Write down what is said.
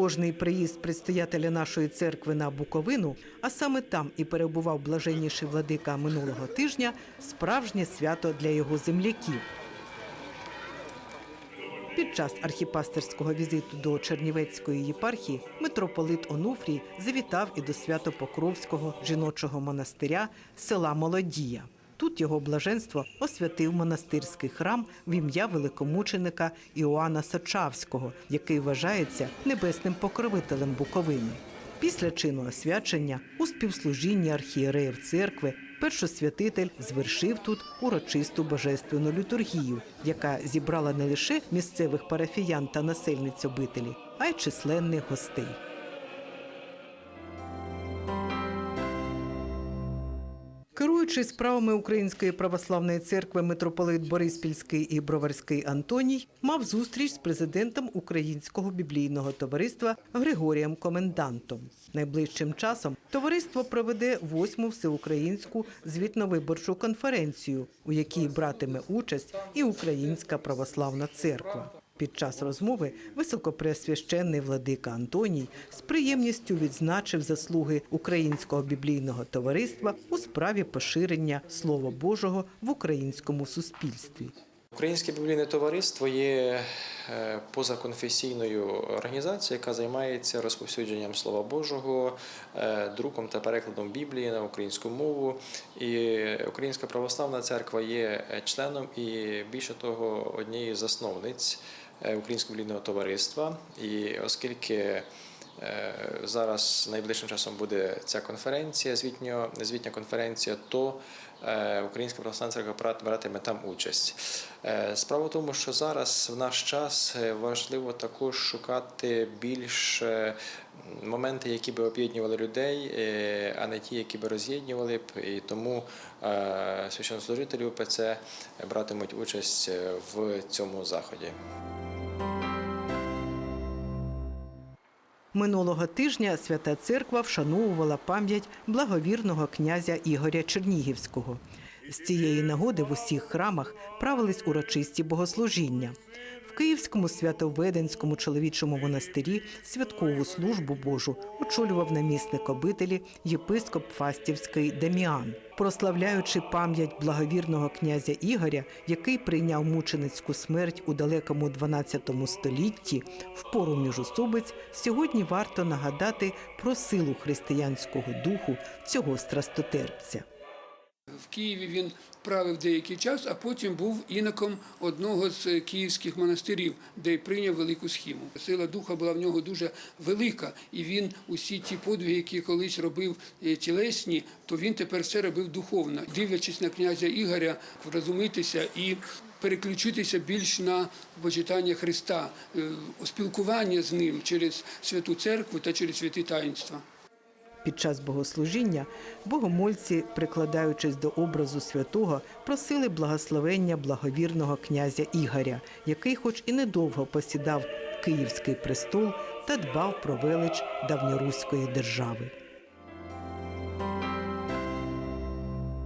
Кожний приїзд предстоятеля нашої церкви на Буковину, а саме там і перебував блаженніший владика минулого тижня, справжнє свято для його земляків. Під час архіпастерського візиту до Чернівецької єпархії митрополит Онуфрій завітав і до Свято-Покровського жіночого монастиря села Молодія. Тут його блаженство освятив монастирський храм в ім'я великомученика Іоанна Сочавського, який вважається небесним покровителем Буковини. Після чину освячення у співслужінні архієреїв церкви першосвятитель звершив тут урочисту божественну літургію, яка зібрала не лише місцевих парафіян та насельниць обителі, а й численних гостей. Керуючи справами Української православної церкви митрополит Бориспільський і Броварський Антоній мав зустріч з президентом Українського біблійного товариства Григорієм Комендантом. Найближчим часом товариство проведе восьму всеукраїнську звітно-виборчу конференцію, у якій братиме участь і Українська православна церква. Під час розмови високопреосвященний владика Антоній з приємністю відзначив заслуги Українського біблійного товариства у справі поширення Слова Божого в українському суспільстві. Українське біблійне товариство є е, позаконфесійною організацією, яка займається розповсюдженням Слова Божого, е, друком та перекладом Біблії на українську мову. І Українська православна церква є членом і більше того, однією з засновниць е, Українського біблійного товариства. І оскільки Е, Зараз найближчим часом буде ця конференція, звітня, звітня конференція, то е, Українська православна церква братиме там участь. Е, Справа в тому, що зараз в наш час е, важливо також шукати більш е, моменти, які би об'єднували людей, е, а не ті, які би роз'єднували б. І тому е, священнослужителі УПЦ братимуть участь е, в цьому заході. Минулого тижня Свята Церква вшановувала пам'ять благовірного князя Ігоря Чернігівського. З цієї нагоди в усіх храмах правились урочисті богослужіння. В Київському святоведенському чоловічому монастирі святкову службу Божу очолював намісник обителі єпископ Фастівський Деміан. Прославляючи пам'ять благовірного князя Ігоря, який прийняв мученицьку смерть у далекому 12 столітті, в пору міжусобиць, сьогодні варто нагадати про силу християнського духу цього страстотерпця. В Києві він правив деякий час, а потім був іноком одного з київських монастирів, де й прийняв велику схему. Сила духа була в нього дуже велика, і він усі ті подвиги, які колись робив е, тілесні, то він тепер все робив духовно. Дивлячись на князя Ігоря, врозумитися і переключитися більш на почитання Христа, е, спілкування з ним через святу церкву та через святі таїнства. Під час богослужіння богомольці, прикладаючись до образу святого, просили благословення благовірного князя Ігоря, який, хоч і недовго посідав Київський престол та дбав про велич давньоруської держави.